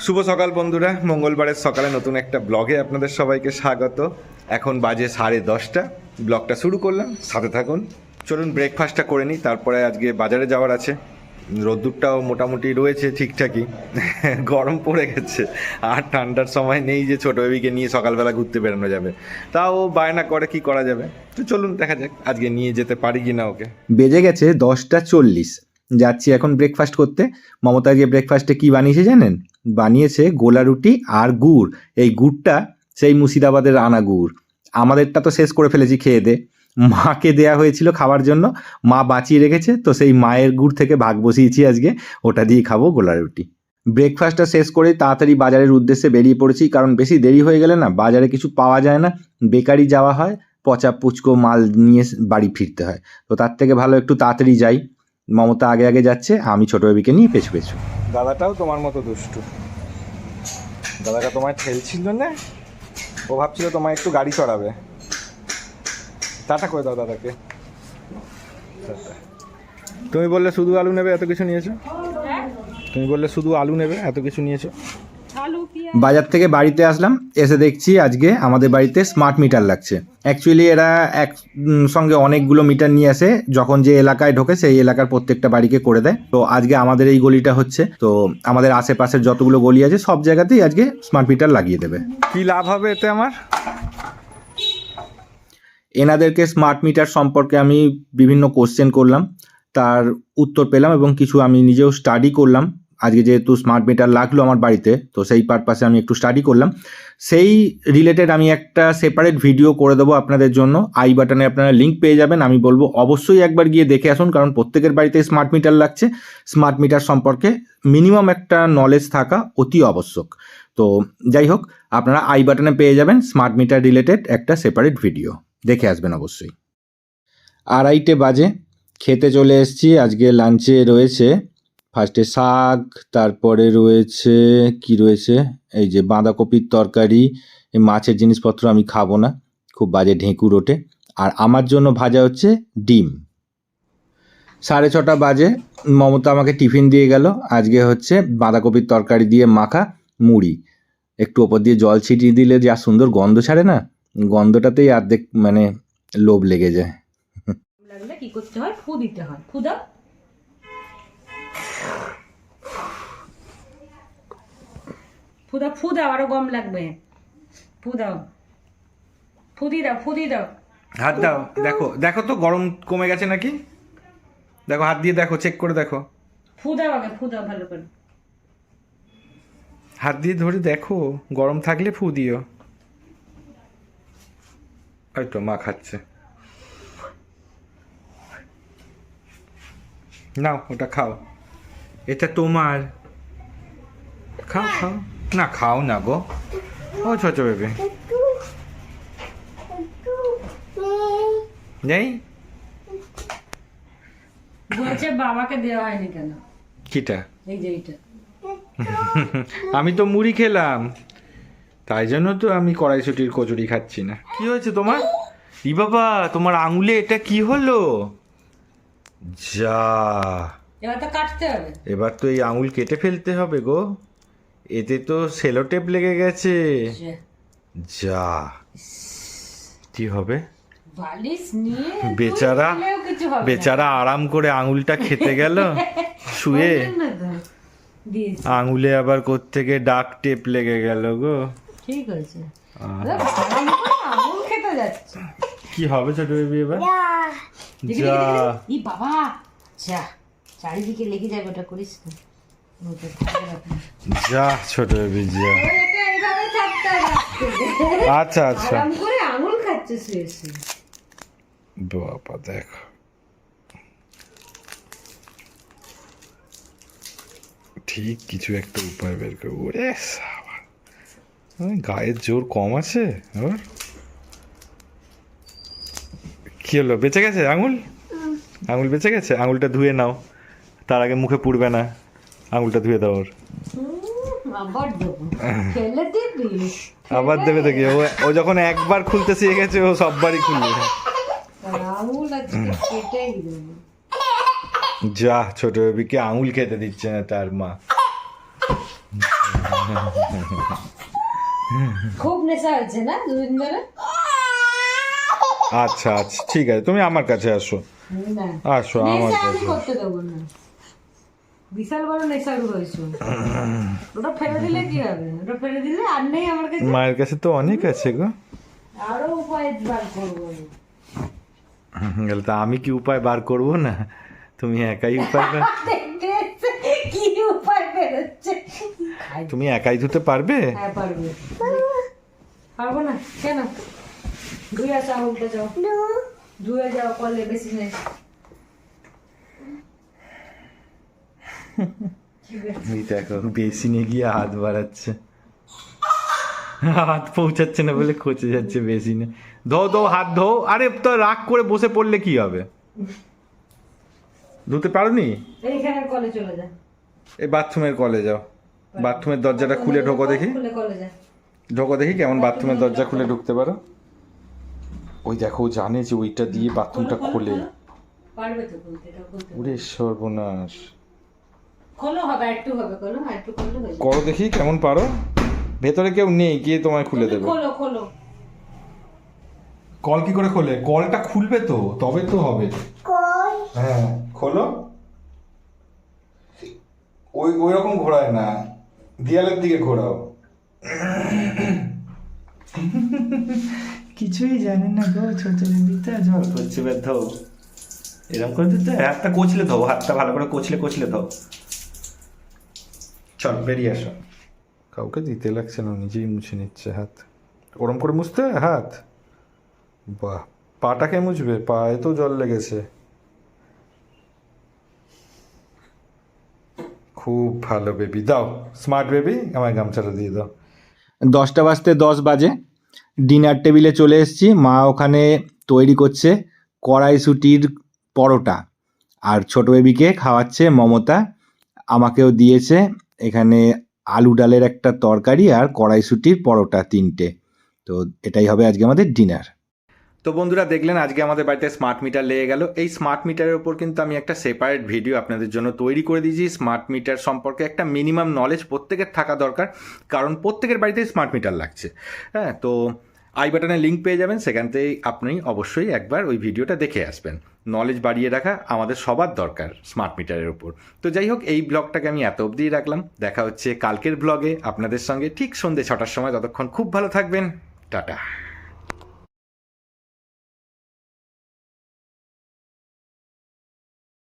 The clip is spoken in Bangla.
শুভ সকাল বন্ধুরা, মঙ্গলবারের সকালে নতুন একটা ব্লগে আপনাদের সবাইকে স্বাগত। এখন বাজে সাড়ে দশটা, ব্লগটা শুরু করলাম, সাথে থাকুন। চলুন ব্রেকফাস্টটা করে নিই, তারপরে আজকে বাজারে যাওয়ার আছে। রোদ্দুরটাও মোটামুটি রয়েছে ঠিকঠাকই, গরম পড়ে গেছে। আর ঠান্ডার সময় নেই যে ছোটো বেবিকে নিয়ে সকালবেলা ঘুরতে বেরোনো যাবে। তাও বায়না করে কি করা যাবে? তো চলুন দেখা যাক, আজকে নিয়ে যেতে পারি কি না ওকে। বেজে গেছে দশটা চল্লিশ, যাচ্ছি এখন ব্রেকফাস্ট করতে। মমতা আজকে ব্রেকফাস্টে কি বানিয়েছে জানেন? বানিয়েছে গোলা রুটি আর গুড়। এই গুড়টা সেই মুর্শিদাবাদের আনা গুড়। আমাদেরটা তো শেষ করে ফেলেছি খেয়ে দে। মাকে দেয়া হয়েছিল খাওয়ার জন্য। মা বাঁচিয়ে রেখেছে, তো সেই মায়ের গুড় থেকে ভাগ বসিয়েছি আজকে। ওটা দিয়ে খাব গোলা রুটি। ব্রেকফাস্টটা শেষ করে তাড়াতাড়ি বাজারের উদ্দেশ্যে বেরিয়ে পড়েছি, কারণ বেশি দেরি হয়ে গেলে না বাজারে কিছু পাওয়া যায় না। বেকারি যাওয়া হয়, পচা পুচকো মাল নিয়ে বাড়ি ফিরতে হয়। তো তার থেকে ভালো একটু তাড়াতাড়ি যাই। মমতা আগে আগে যাচ্ছে, আমি ছোট বেবিকে নিয়ে পেছু পেছু। দাদাটাও তোমার মতো দুষ্টু। দাদাটা তোমায় ঠেলছিল না? ও ভাবছিল তোমায় একটু গাড়ি চড়াবে। টাটা করে দাও দাদাকে। তুমি বললে শুধু আলু নেবে, এত কিছু নিয়েছো? তুমি বললে শুধু আলু নেবে, এত কিছু নিয়েছো? বাজার থেকে বাড়িতে আসলাম এসে দেখছি আজকে আমাদের বাড়িতে স্মার্ট মিটার লাগছে। অ্যাকচুয়ালি এরা এক সঙ্গে অনেকগুলো মিটার নিয়ে আসে যখন যে এলাকায় ঢোকে সেই এলাকার প্রত্যেকটা বাড়িকে করে দেয়। তো আজকে আমাদের এই গলিটা হচ্ছে তো আমাদের আশেপাশের যতগুলো গলি আছে সব জায়গাতেই আজকে স্মার্ট মিটার লাগিয়ে দেবে। কি লাভ হবে এতে আমার? এনাদেরকে স্মার্ট মিটার সম্পর্কে আমি বিভিন্ন কোশ্চেন করলাম তার উত্তর পেলাম এবং কিছু আমি নিজেও স্টাডি করলাম। আজকে যেহেতু স্মার্ট মিটার লাগল আমার বাড়িতে, তো সেই পারপাসে আমি একটু স্টাডি করলাম। সেই রিলেটেড আমি একটা সেপারেট ভিডিও করে দেবো আপনাদের জন্য। আই বাটনে আপনারা লিঙ্ক পেয়ে যাবেন। আমি বলব অবশ্যই একবার গিয়ে দেখে আসুন, কারণ প্রত্যেকের বাড়িতে স্মার্ট মিটার লাগছে। স্মার্ট মিটার সম্পর্কে মিনিমাম একটা নলেজ থাকা অতি আবশ্যক। তো যাই হোক, আপনারা আই বাটনে পেয়ে যাবেন স্মার্ট মিটার রিলেটেড একটা সেপারেট ভিডিও দেখে আসবেন অবশ্যই। আড়াইটে বাজে, খেতে চলে এসেছি। আজকে লাঞ্চে রয়েছে ফার্স্টে শাক, তারপরে রয়েছে, কি রয়েছে? এই যে বাঁধাকপির তরকারি মাছের জিনিসপত্র আমি খাব না, খুব বাজে ঢেঁকুর ওঠে আর আমার জন্য ভাজা হচ্ছে ডিম। সাড়ে ছটা বাজে, মমতা আমাকে টিফিন দিয়ে গেল। আজকে হচ্ছে বাঁধাকপির তরকারি দিয়ে মাখা মুড়ি। একটু ওপর দিয়ে জল ছিটিয়ে দিলে যা সুন্দর গন্ধ ছাড়ে না, গন্ধটাতেই অর্ধেক মানে লোভ লেগে যায়। কি করতে হয়? ফু দিতে হয়। ফু দাও। ফু দাও ফু দাও আরও গম লাগবে। ফু দাও। ফু দিয়ে দাও ফু দিয়ে দাও। হাত দাও দেখো দেখো তো গরম কমে গেছে নাকি? দেখো হাত দিয়ে দেখো চেক করে দেখো। ফু দাও আগে ফু দাও ভালো করে। হাত দিয়ে ধরে দেখো গরম থাকলে ফু দিও। ওই তো মা খাচ্ছে। নাও ওটা খাও। এটা তোমার। খাও খাও। না খাও না গো। ও ছোট বেবে নেই? বলছে বাবাকে দেওয়া হয়নি কেন? কিটা? এই যে এইটা। আমি তো মুড়ি খেলাম। তাই জন্য তো আমি কড়াইশুটির কচুরি খাচ্ছি না। কি হয়েছে তোমার? ই বাবা তোমার আঙুলে এটা কি হলো? যা। এবার তো কাটতে হবে। এবার তো এই আঙুল কেটে ফেলতে হবে গো। এতে তো সেলো টেপ লেগে গেছে। যা। কি হবে? বেচারা। বেচারা আরাম করে আঙুলটা খেতে গেল। শুয়ে। আঙুলে আবার কোত্থেকে ডাক টেপ লেগে গেল গো। ঠিক আছে। কি হবে ছোট বেবি এবার? যা। বাবা যা। চারিদিকে লেগে যাবে ওটা করিস না। যা ছোট বেবি যা। আচ্ছা আচ্ছা। করে আঙুল খাচ্ছে শুয়ে শুয়ে। বাবা দেখো। ঠিক কিছু একটা উপায় বের করব। ওরে গায়ের জোর কম আছে ওর কি হলো বেঁচে গেছে আঙুল? আঙুল বেঁচে গেছে? আঙুলটা ধুয়ে নাও। তার আগে মুখে পুড়বে না আঙুলটা ধুয়ে দাও ওর। আবার দেবো। দেখি ও ও যখন একবার খুলতে শিখে গেছে ও সববারই খুলবে। যা ছোট বেবিকে আঙুল খেতে দিচ্ছে না তার মা। খুব নেশা হয়েছে না দুদিন ধরে? আচ্ছা আচ্ছা ঠিক আছে তুমি আমার কাছে আসো। আসো আমার কাছে করতে দেবো না। বিশাল বড় নেশা হয়েছে ওটা ফেলে দিলে কি হবে? ওটা ফেলে দিলে আর নেই আমার কাছে। মায়ের কাছে তো অনেক আছে গো। আরও উপায় বার করব। আমি। তা আমি কি উপায় বার করব না? তুমি একাই উপায় বার কি উপায় বেরোচ্ছে তুমি একাই ধুতে পারবে? হ্যাঁ পারবে। পারব না? কেন? ধুয়ে যাও ধুয়ে যাও করলে বেশি নেই। এই দেখো বেসিনে গিয়ে হাত বাড়াচ্ছে। হাত পৌঁছাচ্ছে না বলে খচে যাচ্ছে বেসিনে। ধো ধো হাত ধো। আরে তো রাগ করে বসে পড়লে কি হবে? ধুতে পারোনি? এইখানে কলে চলে যা। এই বাথরুমের কলে যাও। বাথরুমের দরজাটা খুলে ঢোকো দেখি। ঢোকো দেখি কেমন বাথরুমের দরজা খুলে ঢুকতে পারো। ওই দেখো জানে যে ওইটা দিয়ে বাথরুমটা খোলে পারবে তো বলতে ওরে সর্বনাশ। খোলো হবে একটু হবে খোলো একটু করলে হয়ে যাবে। করো দেখি কেমন পারো? ভেতরে কেউ নেই গিয়ে তোমায় খুলে দেবে? খোলো খোলো। কল কি করে খোলে? কলটা খুলবে তো তবে তো হবে। কল? হ্যাঁ খোলো। ওই ওই রকম ঘোরায় না দেয়ালের দিকে ঘোরাও। কিছুই জানে না গো ছোট বেবিটা জল করছে বে ধো। এরকম করে দিতে হাতটা কোচলে ধো হাতটা ভালো করে কোচলে কোচলে ধো। চল বেরিয়ে আসো। কাউকে দিতে লাগছে না নিজেই মুছে নিচ্ছে হাত। ওরম করে মুছতে? হাত? বাহ পাটাকে মুছবে? পায়ে তো জল লেগেছে। খুব ভালো বেবি। দাও স্মার্ট বেবি আমায় গামছাটা দিয়ে দাও। দশটা বাজতে দশ বাজে। ডিনার টেবিলে চলে এসেছি। মা ওখানে তৈরি করছে কড়াইশুটির পরোটা। আর ছোট বেবিকে খাওয়াচ্ছে মমতা। আমাকেও দিয়েছে। এখানে আলু ডালের একটা তরকারি আর কড়াইশুটির পরোটা তিনটে। তো এটাই হবে আজকে আমাদের ডিনার। তো বন্ধুরা দেখলেন আজকে আমাদের বাড়িতে স্মার্ট মিটার লেগে গেল। এই স্মার্ট মিটারের উপর কিন্তু আমি একটা সেপারেট ভিডিও আপনাদের জন্য তৈরি করে দিয়েছি। স্মার্ট মিটার সম্পর্কে একটা মিনিমাম নলেজ প্রত্যেকের থাকা দরকার, কারণ প্রত্যেকের বাড়িতেই স্মার্ট মিটার লাগছে। হ্যাঁ তো আই বাটনে লিঙ্ক পেয়ে যাবেন, সেখান থেকেই আপনি অবশ্যই একবার ওই ভিডিওটা দেখে আসবেন। নলেজ বাড়িয়ে রাখা আমাদের সবার দরকার স্মার্ট মিটারের উপর। তো যাই হোক, এই ব্লগটাকে আমি এত অবধি রাখলাম। দেখা হচ্ছে কালকের ব্লগে আপনাদের সঙ্গে ঠিক সন্ধ্যে ছটার সময়। ততক্ষণ খুব ভালো থাকবেন। টাটা।